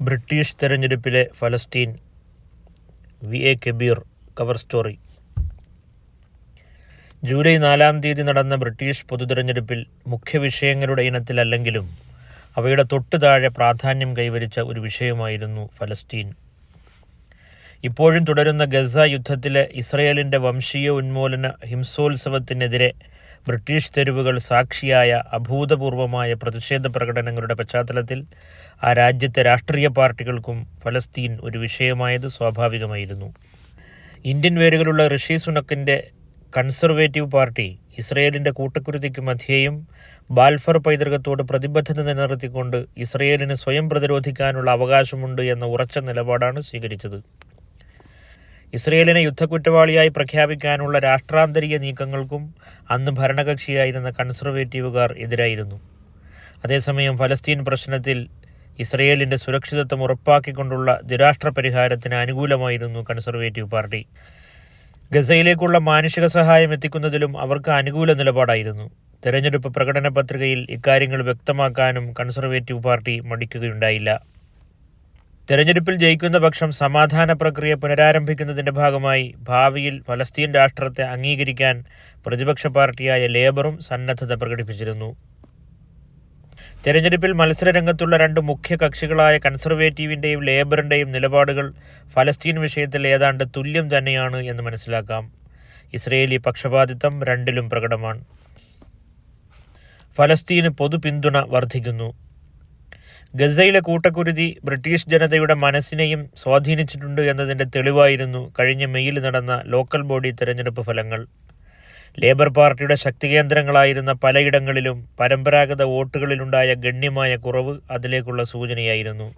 British തെരഞ്ഞെടുപ്പിലെ ഫലസ്തീൻ V. A. Kabir cover story July നാലാം തീയതി നടന്ന ബ്രിട്ടീഷ് പൊതു പൊതുതെരഞ്ഞെടുപ്പിൽ മുഖ്യ വിഷയങ്ങളുടെ ഇനത്തിലല്ലെങ്കിലും അവയുടെ തൊട്ടു താഴെ പ്രാധാന്യം കൈവരിച്ച ഒരു വിഷയമായിരുന്നു ഫലസ്തീൻ. ഇപ്പോഴും തുടരുന്ന ഗസ യുദ്ധത്തിലെ ഇസ്രയേലിന്റെ വംശീയ ഉന്മൂലന ഹിംസോത്സവത്തിനെതിരെ ബ്രിട്ടീഷ് തെരുവുകൾ സാക്ഷിയായ അഭൂതപൂർവമായ പ്രതിഷേധ പ്രകടനങ്ങളുടെ പശ്ചാത്തലത്തിൽ ആ രാജ്യത്തെ രാഷ്ട്രീയ പാർട്ടികൾക്കും ഫലസ്തീൻ ഒരു വിഷയമായത് സ്വാഭാവികമായിരുന്നു. ഇന്ത്യൻ വേരുകളുള്ള ഋഷി സുനക്കിന്റെ കൺസർവേറ്റീവ് പാർട്ടി ഇസ്രയേലിന്റെ കൂട്ടക്കുരുതിക്ക് മധ്യേയും ബാൽഫർ പൈതൃകത്തോട് പ്രതിബദ്ധത നിലനിർത്തിക്കൊണ്ട് ഇസ്രയേലിന് സ്വയം പ്രതിരോധിക്കാനുള്ള അവകാശമുണ്ട് എന്ന ഉറച്ച നിലപാടാണ് സ്വീകരിച്ചത്. ഇസ്രയേലിനെ യുദ്ധക്കുറ്റവാളിയായി പ്രഖ്യാപിക്കാനുള്ള രാഷ്ട്രാന്തരീയ നീക്കങ്ങൾക്കും അന്ന് ഭരണകക്ഷിയായിരുന്ന കൺസർവേറ്റീവുകാർ എതിരായിരുന്നു. അതേസമയം ഫലസ്തീൻ പ്രശ്നത്തിൽ ഇസ്രയേലിന്റെ സുരക്ഷിതത്വം ഉറപ്പാക്കിക്കൊണ്ടുള്ള ദുരാഷ്ട്ര പരിഹാരത്തിന് അനുകൂലമായിരുന്നു കൺസർവേറ്റീവ് പാർട്ടി. ഗസയിലേക്കുള്ള മാനുഷിക സഹായം എത്തിക്കുന്നതിലും അവർക്ക് അനുകൂല നിലപാടായിരുന്നു. തെരഞ്ഞെടുപ്പ് പ്രകടന പത്രികയിൽ ഇക്കാര്യങ്ങൾ വ്യക്തമാക്കാനും കൺസർവേറ്റീവ് പാർട്ടി മടിക്കുകയുണ്ടായില്ല. തെരഞ്ഞെടുപ്പിൽ ജയിക്കുന്ന പക്ഷം സമാധാന പ്രക്രിയ പുനരാരംഭിക്കുന്നതിന്റെ ഭാഗമായി ഭാവിയിൽ ഫലസ്തീൻ രാഷ്ട്രത്തെ അംഗീകരിക്കാൻ പ്രതിപക്ഷ പാർട്ടിയായ ലേബറും സന്നദ്ധത പ്രകടിപ്പിച്ചിരുന്നു. തെരഞ്ഞെടുപ്പിൽ മത്സരരംഗത്തുള്ള രണ്ട് മുഖ്യ കക്ഷികളായ കൺസർവേറ്റീവിന്റെയും ലേബറിന്റെയും നിലപാടുകൾ ഫലസ്തീൻ വിഷയത്തിൽ ഏതാണ്ട് തുല്യം തന്നെയാണ് എന്ന് മനസ്സിലാക്കാം. ഇസ്രയേലി പക്ഷപാതിത്വം രണ്ടിലും പ്രകടമാണ്. ഫലസ്തീന് പൊതു പിന്തുണ വർദ്ധിക്കുന്നു. ഗസയിലെ കൂട്ടക്കുരുതി ബ്രിട്ടീഷ് ജനതയുടെ മനസ്സിനെയും സ്വാധീനിച്ചിട്ടുണ്ട് എന്നതിന്റെ തെളിവായിരുന്നു കഴിഞ്ഞ മെയ്യിൽ നടന്ന ലോക്കൽ ബോഡി തെരഞ്ഞെടുപ്പ് ഫലങ്ങൾ. ലേബർ പാർട്ടിയുടെ ശക്തികേന്ദ്രങ്ങളായിരുന്ന പലയിടങ്ങളിലും പരമ്പരാഗത വോട്ടുകളിലുണ്ടായ ഗണ്യമായ കുറവ് അതിലേക്കുള്ള സൂചനയായിരുന്നു.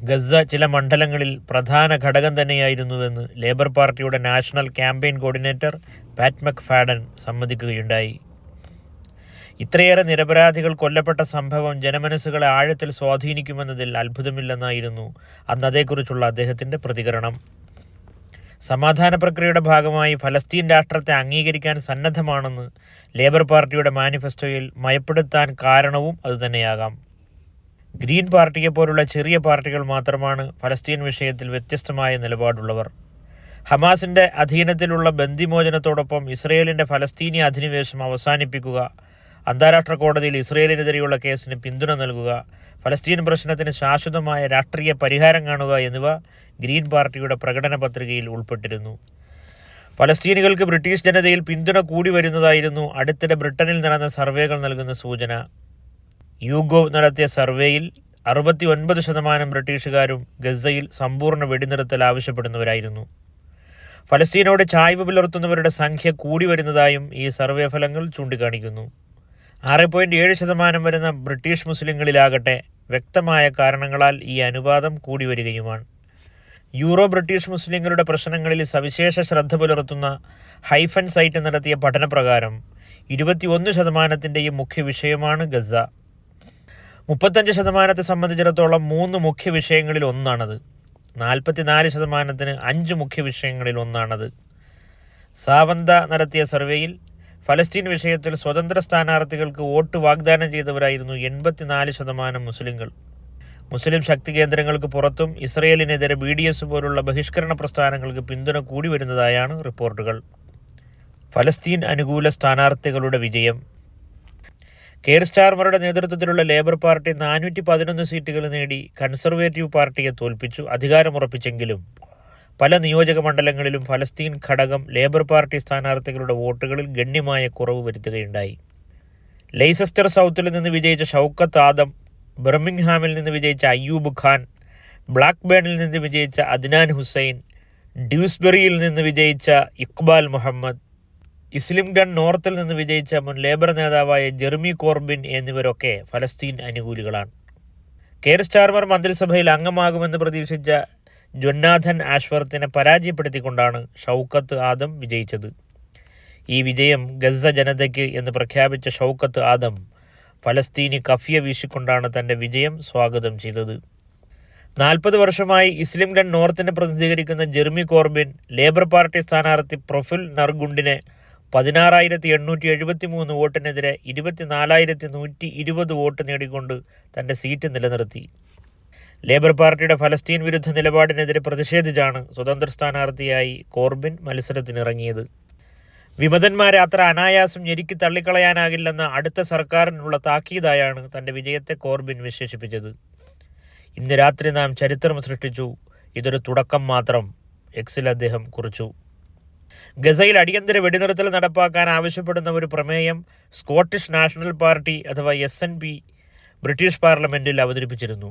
ഗസ ചില മണ്ഡലങ്ങളിൽ പ്രധാന ഘടകം തന്നെയായിരുന്നുവെന്ന് ലേബർ പാർട്ടിയുടെ national campaign coordinator Pat McFadden സമ്മതിക്കുകയുണ്ടായി. ഇത്രയേറെ നിരപരാധികൾ കൊല്ലപ്പെട്ട സംഭവം ജനമനസ്സുകളെ ആഴത്തിൽ സ്വാധീനിക്കുമെന്നതിൽ അത്ഭുതമില്ലെന്നായിരുന്നു അന്ന് അതേക്കുറിച്ചുള്ള അദ്ദേഹത്തിന്റെ പ്രതികരണം. സമാധാന പ്രക്രിയയുടെ ഭാഗമായി ഫലസ്തീൻ രാഷ്ട്രത്തെ അംഗീകരിക്കാൻ സന്നദ്ധമാണെന്ന് ലേബർ പാർട്ടിയുടെ മാനിഫെസ്റ്റോയിൽ മയപ്പെടുത്താൻ കാരണവും അതുതന്നെയാകാം. ഗ്രീൻ പാർട്ടിയെ പോലുള്ള ചെറിയ പാർട്ടികൾ മാത്രമാണ് ഫലസ്തീൻ വിഷയത്തിൽ വ്യത്യസ്തമായ നിലപാടുള്ളവർ. ഹമാസിന്റെ അധീനത്തിലുള്ള ബന്ദിമോചനത്തോടൊപ്പം ഇസ്രയേലിന്റെ ഫലസ്തീനി അധിനിവേശം അവസാനിപ്പിക്കുക അന്താരാഷ്ട്ര കോടതിയിൽ ഇസ്രയേലിനെതിരെയുള്ള കേസിന് പിന്തുണ നൽകുക ഫലസ്തീൻ പ്രശ്നത്തിന് ശാശ്വതമായ രാഷ്ട്രീയ പരിഹാരം കാണുക എന്നിവ ഗ്രീൻ പാർട്ടിയുടെ പ്രകടന പത്രികയിൽ ഉൾപ്പെട്ടിരുന്നു. ഫലസ്തീനുകൾക്ക് ബ്രിട്ടീഷ് ജനതയിൽ പിന്തുണ കൂടി വരുന്നതായിരുന്നു അടുത്തിടെ ബ്രിട്ടനിൽ നടന്ന സർവേകൾ നൽകുന്ന സൂചന. യൂഗോ നടത്തിയ സർവേയിൽ അറുപത്തി ഒൻപത് ശതമാനം ബ്രിട്ടീഷുകാരും ഗസയിൽ സമ്പൂർണ വെടിനിർത്തൽ ആവശ്യപ്പെടുന്നവരായിരുന്നു. ഫലസ്തീനോട് ചായ്വ് പുലർത്തുന്നവരുടെ സംഖ്യ കൂടി വരുന്നതായും ഈ സർവേ ഫലങ്ങൾ ചൂണ്ടിക്കാണിക്കുന്നു. ആറ് പോയിന്റ് ഏഴ് ശതമാനം വരുന്ന ബ്രിട്ടീഷ് മുസ്ലിങ്ങളിലാകട്ടെ വ്യക്തമായ കാരണങ്ങളാൽ ഈ അനുപാതം കൂടി വരികയുമാണ്. യൂറോ ബ്രിട്ടീഷ് മുസ്ലിങ്ങളുടെ പ്രശ്നങ്ങളിൽ സവിശേഷ ശ്രദ്ധ പുലർത്തുന്ന ഹൈഫൻ സൈറ്റ് നടത്തിയ പഠനപ്രകാരം ഇരുപത്തിയൊന്ന് ശതമാനത്തിന്റെയും മുഖ്യ വിഷയമാണ് ഗസ. മുപ്പത്തഞ്ച് ശതമാനത്തെ സംബന്ധിച്ചിടത്തോളം മൂന്ന് മുഖ്യ വിഷയങ്ങളിൽ ഒന്നാണത്. നാൽപ്പത്തിനാല് ശതമാനത്തിന് അഞ്ച് മുഖ്യ വിഷയങ്ങളിൽ ഒന്നാണത്. സാവന്ത നടത്തിയ സർവേയിൽ ഫലസ്തീൻ വിഷയത്തിൽ സ്വതന്ത്ര സ്ഥാനാർത്ഥികൾക്ക് വോട്ട് വാഗ്ദാനം ചെയ്തവരായിരുന്നു എൺപത്തിനാല് ശതമാനം മുസ്ലിങ്ങൾ മുസ്ലിം ശക്തി കേന്ദ്രങ്ങൾക്ക് പുറത്തും ഇസ്രയേലിനെതിരെ ബി ഡി എസ് പോലുള്ള ബഹിഷ്കരണ പ്രസ്ഥാനങ്ങൾക്ക് പിന്തുണ കൂടി വരുന്നതായാണ് റിപ്പോർട്ടുകൾ. ഫലസ്തീൻ അനുകൂല സ്ഥാനാർത്ഥികളുടെ വിജയം. കെയർ സ്റ്റാർമറുടെ നേതൃത്വത്തിലുള്ള ലേബർ പാർട്ടി നാനൂറ്റി പതിനൊന്ന് സീറ്റുകൾ നേടി കൺസർവേറ്റീവ് പാർട്ടിയെ തോൽപ്പിച്ചു അധികാരമുറപ്പിച്ചെങ്കിലും. പല നിയോജക മണ്ഡലങ്ങളിലും ഫലസ്തീൻ ഘടകം ലേബർ പാർട്ടി സ്ഥാനാർത്ഥികളുടെ വോട്ടുകളിൽ ഗണ്യമായ കുറവ് വരുത്തുകയുണ്ടായി. ലെയ്സസ്റ്റർ സൗത്തിൽ നിന്ന് വിജയിച്ച ഷൗക്കത്ത് ആദം ബർമിംഗ്ഹാമിൽ നിന്ന് വിജയിച്ച അയ്യൂബ് ഖാൻ ബ്ലാക്ക്ബേണിൽ നിന്ന് വിജയിച്ച അദ്നാൻ ഹുസൈൻ ഡ്യൂസ്ബെറിയിൽ നിന്ന് വിജയിച്ച ഇക്ബാൽ മുഹമ്മദ് ഇസ്ലിംഗൺ നോർത്തിൽ നിന്ന് വിജയിച്ച മുൻ ലേബർ നേതാവായ ജെർമി കോർബിൻ എന്നിവരൊക്കെ ഫലസ്തീൻ അനുകൂലികളാണ്. കെയർ സ്റ്റാർമർ മന്ത്രിസഭയിൽ അംഗമാകുമെന്ന് പ്രതീക്ഷിച്ച ജൊന്നാഥൻ ആഷ്വർത്തിനെ പരാജയപ്പെടുത്തിക്കൊണ്ടാണ് ഷൗക്കത്ത് ആദം വിജയിച്ചത്. ഈ വിജയം ഗസ ജനതയ്ക്ക് എന്ന് പ്രഖ്യാപിച്ച ഷൗക്കത്ത് ആദം ഫലസ്തീനി കഫിയ വീശിക്കൊണ്ടാണ് തന്റെ വിജയം സ്വാഗതം ചെയ്തത്. നാൽപ്പത് വർഷമായി ഇസ്ലിംഗൺ നോർത്തിനെ പ്രതിനിധീകരിക്കുന്ന ജെർമി കോർബിൻ ലേബർ പാർട്ടി സ്ഥാനാർത്ഥി പ്രൊഫുൽ നർഗുണ്ടിനെ പതിനാറായിരത്തി എണ്ണൂറ്റി എഴുപത്തി മൂന്ന് വോട്ടിനെതിരെ ഇരുപത്തിനാലായിരത്തി നൂറ്റി ഇരുപത് വോട്ട് നേടിക്കൊണ്ട് തന്റെ സീറ്റ് നിലനിർത്തി. ലേബർ പാർട്ടിയുടെ ഫലസ്തീൻ വിരുദ്ധ നിലപാടിനെതിരെ പ്രതിഷേധിച്ചാണ് സ്വതന്ത്ര സ്ഥാനാർത്ഥിയായി കോർബിൻ മത്സരത്തിനിറങ്ങിയത്. വിമതന്മാരെ അത്ര അനായാസം ഞെരുക്കി തള്ളിക്കളയാനാകില്ലെന്ന അടുത്ത സർക്കാരിനുള്ള താക്കീതായാണ് തന്റെ വിജയത്തെ കോർബിൻ വിശേഷിപ്പിച്ചത്. ഇന്ന് രാത്രി നാം ചരിത്രം സൃഷ്ടിച്ചു. ഇതൊരു തുടക്കം മാത്രം എക്സിൽ അദ്ദേഹം കുറിച്ചു. ഗസയിൽ അടിയന്തര വെടിനിർത്തൽ നടപ്പാക്കാൻ ആവശ്യപ്പെടുന്ന ഒരു പ്രമേയം സ്കോട്ടിഷ് നാഷണൽ പാർട്ടി അഥവാ എസ് ബ്രിട്ടീഷ് പാർലമെന്റിൽ അവതരിപ്പിച്ചിരുന്നു.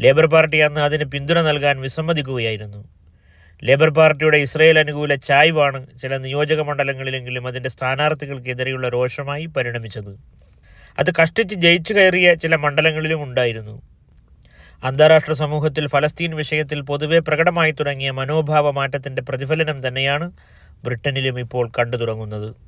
ലേബർ പാർട്ടി അന്ന് അതിന് പിന്തുണ നൽകാൻ വിസമ്മതിക്കുകയായിരുന്നു. ലേബർ പാർട്ടിയുടെ ഇസ്രയേൽ അനുകൂല ചായ്വാണ് ചില നിയോജക മണ്ഡലങ്ങളിലെങ്കിലും അതിന്റെ സ്ഥാനാർത്ഥികൾക്കെതിരെയുള്ള രോഷമായി പരിണമിച്ചത്. അത് കഷ്ടിച്ച് ജയിച്ചു കയറിയ ചില മണ്ഡലങ്ങളിലും ഉണ്ടായിരുന്നു. അന്താരാഷ്ട്ര സമൂഹത്തിൽ ഫലസ്തീൻ വിഷയത്തിൽ പൊതുവെ പ്രകടമായി തുടങ്ങിയ മനോഭാവ മാറ്റത്തിന്റെ പ്രതിഫലനം തന്നെയാണ് ബ്രിട്ടനിലും ഇപ്പോൾ കണ്ടു തുടങ്ങുന്നത്.